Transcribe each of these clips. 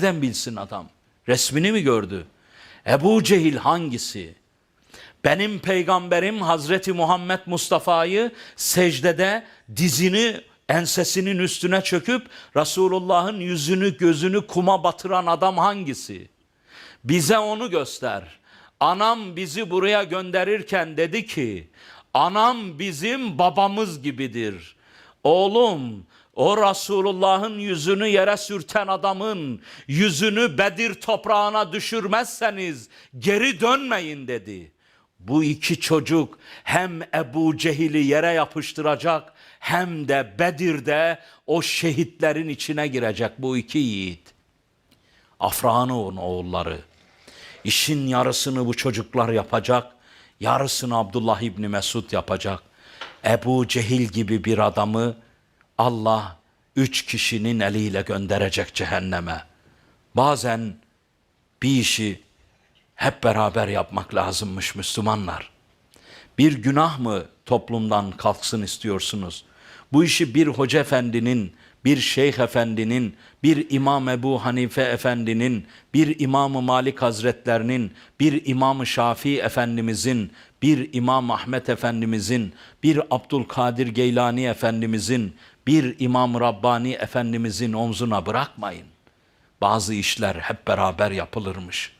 Nereden bilsin adam? Resmini mi gördü? Ebu Cehil hangisi? Benim peygamberim Hazreti Muhammed Mustafa'yı secdede dizini ensesinin üstüne çöküp Resulullah'ın yüzünü gözünü kuma batıran adam hangisi? Bize onu göster. Anam bizi buraya gönderirken dedi ki, anam bizim babamız gibidir. Oğlum, o Resulullah'ın yüzünü yere sürten adamın yüzünü Bedir toprağına düşürmezseniz geri dönmeyin dedi. Bu iki çocuk hem Ebu Cehil'i yere yapıştıracak hem de Bedir'de o şehitlerin içine girecek bu iki yiğit. Afra'nın oğulları. İşin yarısını bu çocuklar yapacak, yarısını Abdullah İbni Mesud yapacak. Ebu Cehil gibi bir adamı Allah üç kişinin eliyle gönderecek cehenneme. Bazen bir işi hep beraber yapmak lazımmış Müslümanlar. Bir günah mı toplumdan kalksın istiyorsunuz? Bu işi bir hoca efendinin, bir şeyh efendinin, bir İmam Ebu Hanife efendinin, bir İmam-ı Malik hazretlerinin, bir İmam-ı Şafii efendimizin, bir İmam Ahmet efendimizin, bir Abdülkadir Geylani efendimizin, bir İmam Rabbani efendimizin omzuna bırakmayın. Bazı işler hep beraber yapılırmış.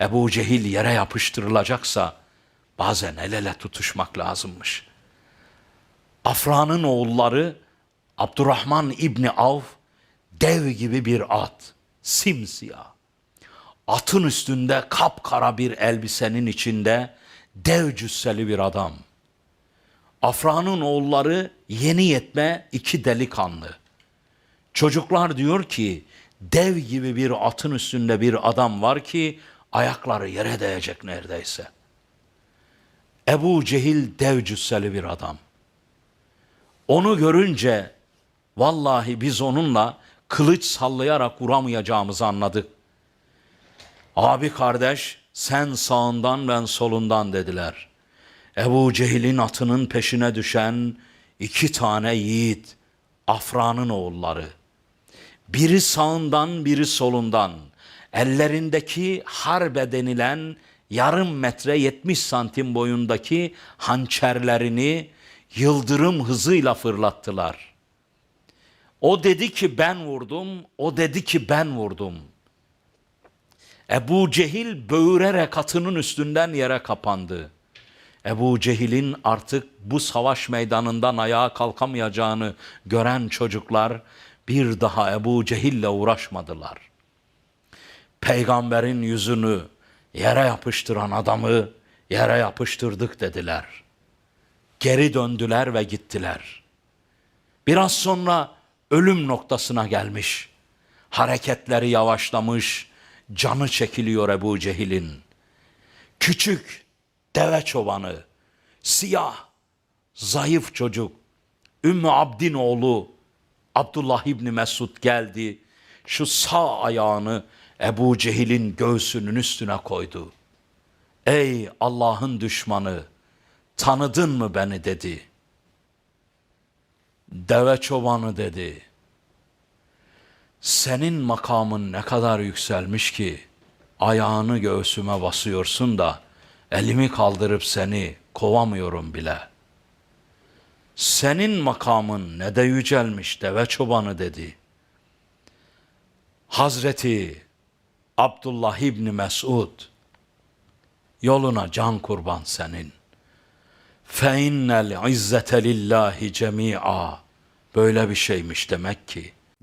Ebu Cehil yere yapıştırılacaksa bazen el ele tutuşmak lazımmış. Afra'nın oğulları Abdurrahman İbni Avf dev gibi bir at, simsiyah. Atın üstünde kapkara bir elbisenin içinde dev cüsseli bir adam. Afra'nın oğulları yeni yetme iki delikanlı. Çocuklar diyor ki dev gibi bir atın üstünde bir adam var ki ayakları yere değecek neredeyse. Ebu Cehil dev cüsseli bir adam. Onu görünce vallahi biz onunla kılıç sallayarak vuramayacağımızı anladık. Abi kardeş sen sağından ben solundan dediler. Ebu Cehil'in atının peşine düşen iki tane yiğit Afra'nın oğulları. Biri sağından biri solundan. Ellerindeki harbe denilen yarım metre 70 santim boyundaki hançerlerini yıldırım hızıyla fırlattılar. O dedi ki ben vurdum, o dedi ki ben vurdum. Ebu Cehil böğürerek atının üstünden yere kapandı. Ebu Cehil'in artık bu savaş meydanından ayağa kalkamayacağını gören çocuklar bir daha Ebu Cehil'le uğraşmadılar. Peygamberin yüzünü yere yapıştıran adamı yere yapıştırdık dediler. Geri döndüler ve gittiler. Biraz sonra ölüm noktasına gelmiş. Hareketleri yavaşlamış, canı çekiliyor Ebu Cehil'in. Küçük deve çobanı, siyah, zayıf çocuk, Ümmü Abdin oğlu Abdullah İbni Mesud geldi. Şu sağ ayağını Ebu Cehil'in göğsünün üstüne koydu. Ey Allah'ın düşmanı, tanıdın mı beni dedi. Deve çobanı dedi. Senin makamın ne kadar yükselmiş ki ayağını göğsüme basıyorsun da elimi kaldırıp seni kovamıyorum bile. Senin makamın ne de yücelmiş deve çobanı dedi. Hazreti Abdullah İbni Mesud yoluna can kurban senin. Fe innel izzete lillahi cemi'a. Böyle bir şeymiş demek ki.